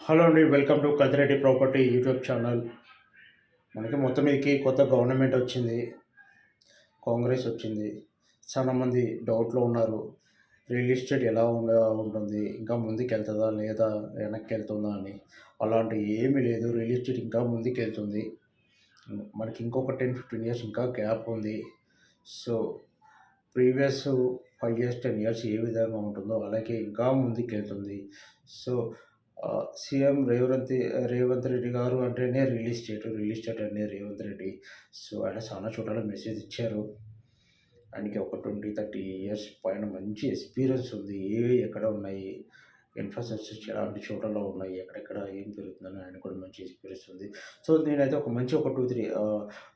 Hello అండి welcome to Kadireddy Property YouTube channel. మనకి మొత్తం మీదకి కొత్త గవర్నమెంట్ వచ్చింది కాంగ్రెస్ వచ్చింది. చాలామంది డౌట్లో ఉన్నారు. రియల్ ఎస్టేట్ ఎలా ఉండ ఉంటుంది? ఇంకా ముందుకు వెళ్తుందా లేదా వెనక్కి వెళ్తుందా అని. అలాంటి ఏమీ లేదు. రియల్ ఎస్టేట్ ఇంకా ముందుకు వెళ్తుంది మనకి ఇంకొక టెన్ ఫిఫ్టీన్ ఇయర్స్ ఇంకా గ్యాప్ ఉంది. So previous five years ten years ఏ విధంగా ఉంటుందో అలాగే ఇంకా ముందుకు వెళ్తుంది సో సీఎం రేవంత్ రేవంత్ రెడ్డి గారు అంటేనే రిలీజ్ చేయటం రిలీజ్ చేయటం అనే రేవంత్ రెడ్డి. సో ఆయన చాలా చోట్ల మెసేజ్ ఇచ్చారు. ఆయనకి ఒక ట్వంటీ థర్టీ ఇయర్స్ పైన మంచి ఎక్స్పీరియన్స్ ఉంది. ఏవి ఎక్కడ ఉన్నాయి? ఇన్ఫ్రాస్ట్రక్చర్ ఎలాంటి చోట్లలో ఉన్నాయి? ఎక్కడెక్కడ ఏం జరుగుతుందని ఆయన కూడా మంచి ఎక్స్పీరియన్స్ ఉంది. సో నేనైతే ఒక మంచి ఒక టూ త్రీ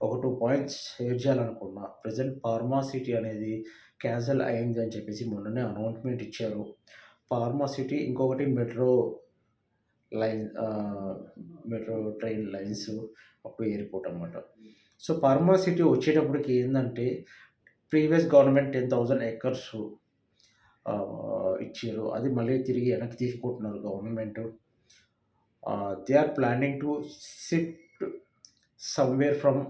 ఒక టూ పాయింట్స్ షేర్ చేయాలనుకున్నా. ప్రజెంట్ ఫార్మా సిటీ అనేది క్యాన్సిల్ అయింది అని చెప్పేసి మొన్ననే అనౌన్స్మెంట్ ఇచ్చారు. ఫార్మా సిటీ ఇంకొకటి metro line metro train lines అప్పుడు ఎయిర్పోర్ట్ అనమాట సో ఫార్మా సిటీ వచ్చేటప్పటికి ఏంటంటే previous government ten thousand acres ఇచ్చారు. అది మళ్ళీ తిరిగి వెనక్కి తీసుకుంటున్నారు government. They are planning to shift somewhere from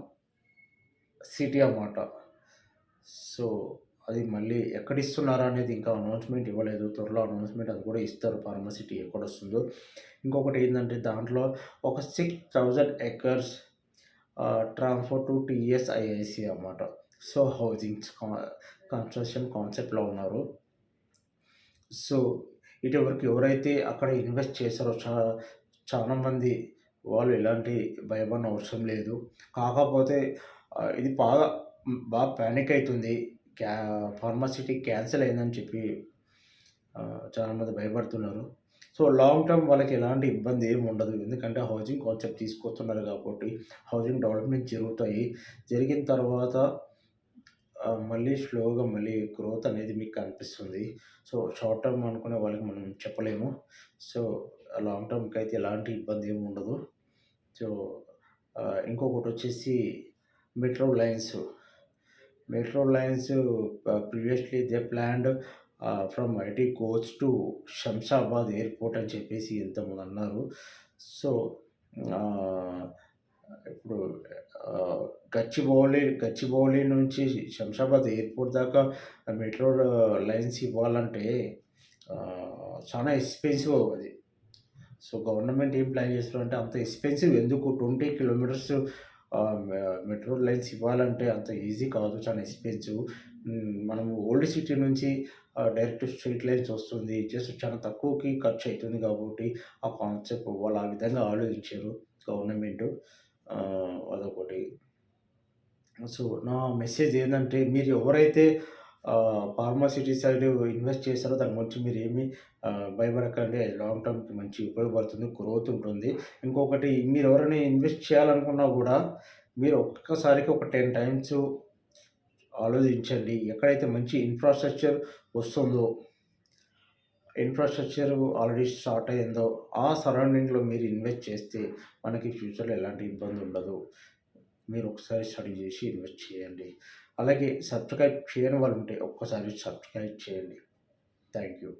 city అన్నమాట. సో అది మళ్ళీ ఎక్కడ ఇస్తున్నారా అనేది ఇంకా అనౌన్స్మెంట్ ఇవ్వలేదు. త్వరలో అనౌన్స్మెంట్ అది కూడా ఇస్తారు ఫార్మసిటీ ఎక్కడ వస్తుందో ఇంకొకటి ఏంటంటే దాంట్లో ఒక six thousand acres transfer to TSIIC అన్నమాట. సో హౌసింగ్స్ కన్స్ట్రక్షన్ కాన్సెప్ట్లో ఉన్నారు. సో ఇటువరకు ఎవరైతే అక్కడ ఇన్వెస్ట్ చేశారో చా చాలామంది వాళ్ళు ఎలాంటి భయపడిన అవసరం లేదు. కాకపోతే ఇది బాగా బాగా ప్యానిక్ అవుతుంది. క్యా ఫార్మాసిటీ క్యాన్సిల్ అయిందని చెప్పి చాలామంది భయపడుతున్నారు. సో లాంగ్ టర్మ్ వాళ్ళకి ఎలాంటి ఇబ్బంది ఏమి ఉండదు. ఎందుకంటే హౌసింగ్ కాన్సెప్ట్ తీసుకొస్తున్నారు కాబట్టి హౌసింగ్ డెవలప్మెంట్ జరుగుతాయి. జరిగిన తర్వాత మళ్ళీ స్లోగా మళ్ళీ గ్రోత్ అనేది మీకు కనిపిస్తుంది. సో షార్ట్ టర్మ్ అనుకునే వాళ్ళకి మనం చెప్పలేము. సో లాంగ్ టర్మ్కి అయితే ఎలాంటి ఇబ్బంది ఏమి ఉండదు. సో ఇంకొకటి వచ్చేసి metro lines metro lines previously they planned from IT coach to Shamshabad airport అని చెప్పేసి ఎంతమంది అన్నారు. సో uh, ఇప్పుడు uh, గచ్చిబౌలి గచ్చిబౌలి నుంచి శంషాబాద్ ఎయిర్పోర్ట్ దాకా మెట్రో లైన్స్ uh, ఇవ్వాలంటే చాలా ఎక్స్పెన్సివ్ అది. సో గవర్నమెంట్ ఏం ప్లాన్ చేస్తారంటే అంత ఎక్స్పెన్సివ్ ఎందుకు? ట్వంటీ కిలోమీటర్స్ మెట్రో లైన్స్ ఇవ్వాలంటే అంత ఈజీ కాదు చాలా ఎక్స్పెన్సివ్. మనం ఓల్డ్ సిటీ నుంచి డైరెక్ట్ స్ట్రీట్ లైన్స్ వస్తుంది. జస్ట్ చాలా తక్కువకి ఖర్చు అవుతుంది కాబట్టి ఆ కాన్సెప్ట్ వాళ్ళు ఆ విధంగా ఆలోచించారు గవర్నమెంట్. అదొకటి. సో నా మెసేజ్ ఏంటంటే మీరు ఎవరైతే ఫార్మాసిటీ సైడ్ ఇన్వెస్ట్ చేస్తారో దాని గురించి మీరు ఏమి భయపడకండి. లాంగ్ టర్మ్కి మంచి ఉపయోగపడుతుంది గ్రోత్ ఉంటుంది. ఇంకొకటి మీరు ఎవరైనా ఇన్వెస్ట్ చేయాలనుకున్నా కూడా మీరు ఒక్కసారికి ఒక టెన్ టైమ్స్ ఆలోచించండి. ఎక్కడైతే మంచి ఇన్ఫ్రాస్ట్రక్చర్ వస్తుందో ఇన్ఫ్రాస్ట్రక్చర్ ఆల్రెడీ స్టార్ట్ అయ్యిందో ఆ సరౌండింగ్లో మీరు ఇన్వెస్ట్ చేస్తే మనకి ఫ్యూచర్లో ఎలాంటి ఇబ్బంది ఉండదు. మీరు ఒకసారి స్టడీ చేసి ఇన్వెస్ట్ చేయండి. అలాగే సబ్స్క్రైబ్ చేయని వాళ్ళు ఉంటే ఒక్కసారి సబ్స్క్రైబ్ చేయండి. Thank you.